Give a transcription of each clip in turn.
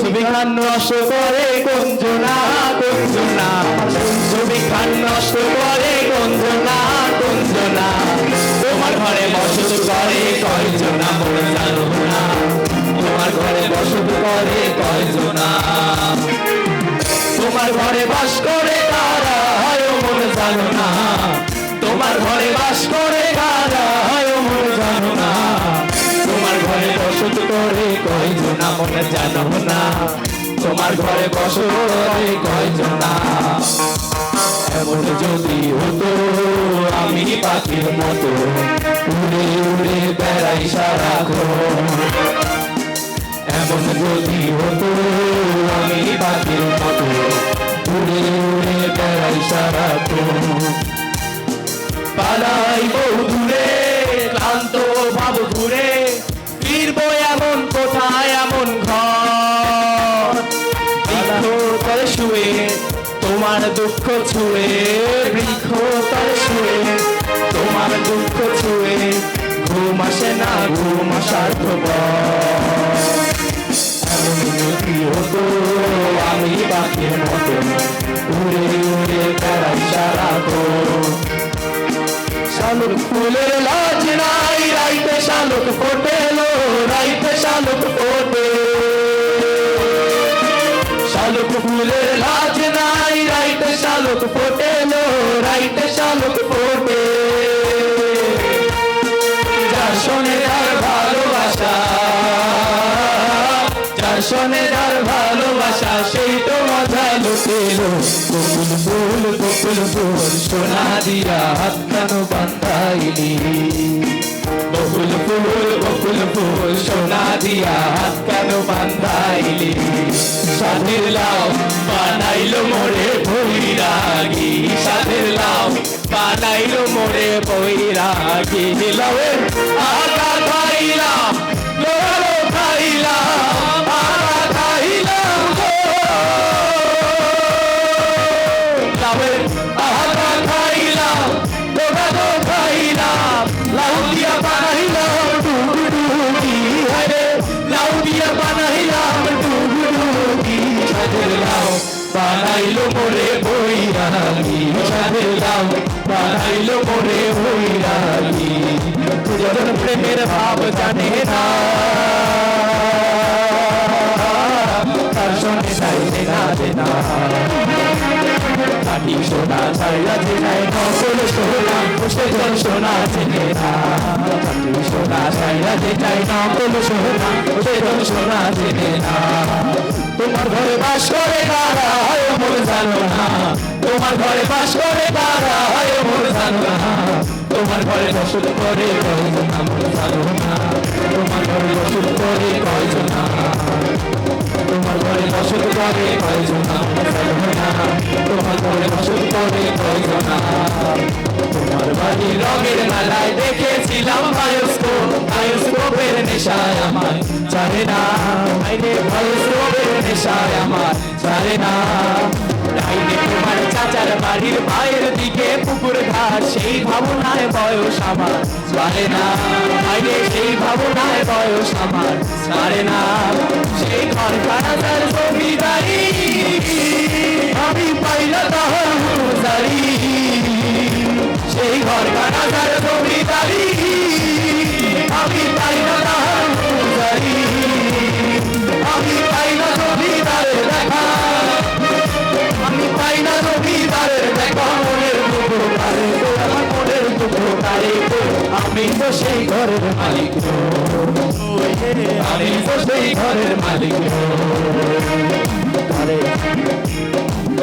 ছবি খান নষ্ট করে গঞ্জনা গঞ্জনা। ছবি খান নষ্ট করে গঞ্জনা গঞ্জনা। তোমার ঘরে বসত করে কয়জনা মনে জানো না বাস করে না। তোমার ঘরে বাস করে কারা হয় মনে জানো না। তোমার ঘরে বসত করে কয়জনা মনে জানো না। তোমার ঘরে বসত করে কয়জনা এমন যদি হতো, আমি পাখির মতো উড়ে উড়ে বেড়াই সারাক্ষণ। এমন যদি হতো, আমি দুঃখ ছুঁয়ে, বৃক্ষ তলে শুয়ে তোমার দুঃখ ছুঁয়ে, ঘুম আসে না, ঘুম আসার খবর। হতো আমি পাখির মতো উড়ে উড়ে বেড়াই সারা সারাক্ষণ শালুক ফুলের লাজ নাই, রাইতে শালুক ফোটেলো, রাইতে শালুক ফোটে শালুক ফোটেলো রাইতে শালুক ফোটে। যার শোনে তার ভালোবাসা, যার শোনে তার ভালোবাসা, সেই তো মজা লুটেল। বকুল ফুল বকুল ফুল, সোনা দিয়া হাত কেন বান্ধাইলি? বকুল ফুল দিয়া হাত কেন বান্ধাইলি সাধের লাও বানাইলো মোরে ভৈরাগী সাধের লাও বানাইলো মোরে বৈরাগী। লাউয়ের বানাইলো বৈরাগী সাদের লাউ বানাইলো মোরে বৈরাগী। দুজন প্রেমের ভাব জানে না, তার সঙ্গে চাইতে না। দেনা কাটি সোনা ছাড়া চেনাই নকল সোনা, বসে জন সোনা চেনে না। কাটি সোনা ছাড়া চেনাই নকল সোনা, বসে জন সোনা চেনে না। তোমার ঘরে বাস করে কারা হয়, মন জানো না। তোমার ঘরে বাস করে কারা হয়, মন জানো না। তোমার ঘরে বসত করে কয়জন মন জানো না। তোমার ঘরে বসত করে কয়জন তোমার ঘরে বসত করে কয়জন তোমার ঘরে বসত করে কয়জন তোমার বাড়ি রঙের মেলায় দেখেছিলাম বায়োস্কোপ। নেশায় আমার জানে না। আইনে বায়োস্কোপের নেশায় আমার জানে না। ডাইনে তোমার চাচার বাড়ির মায়ের দিকে পুকুর ঘাট সেই ভাবনায় বয়স আমার জানে না। আইনে সেই ভাবনায় বয়স আমার জানে না। সেই ঘর জমিদারি, আমি পাইলা তাহার সেই ঘর কানাদার জমিদারি আমি তো সেই ঘরের মালিক। আমি তো সেই ঘরের মালিক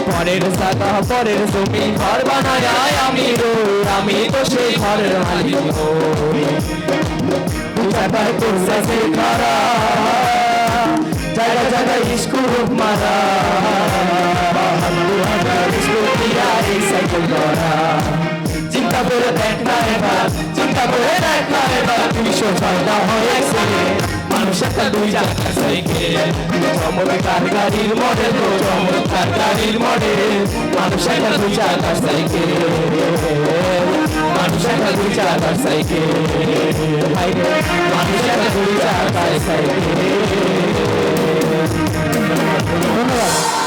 পরের সাদা পরের জমি, ঘর বানায় আমি আমি তো সেই ঘরের মালিক জায়গা জায়গায় স্কুল মারা। স্কুল দিয়া এই সাইকেল ধরা। করে দেখ না এবার চিন্তা করে দেখ না এবার, তুমি সোজা হয়েছে মানুষ একটা দুই যাত্রা সাইকেল চমৎকার গাড়ির মডেল তো চমৎকার গাড়ির মডেল মানুষ একটা দুই যাত্রা সাইকেল মানুষ একটা দুই যাত্রা সাইকেল মানুষ একটা দুই যাত্রা সাইকেল ধন্যবাদ।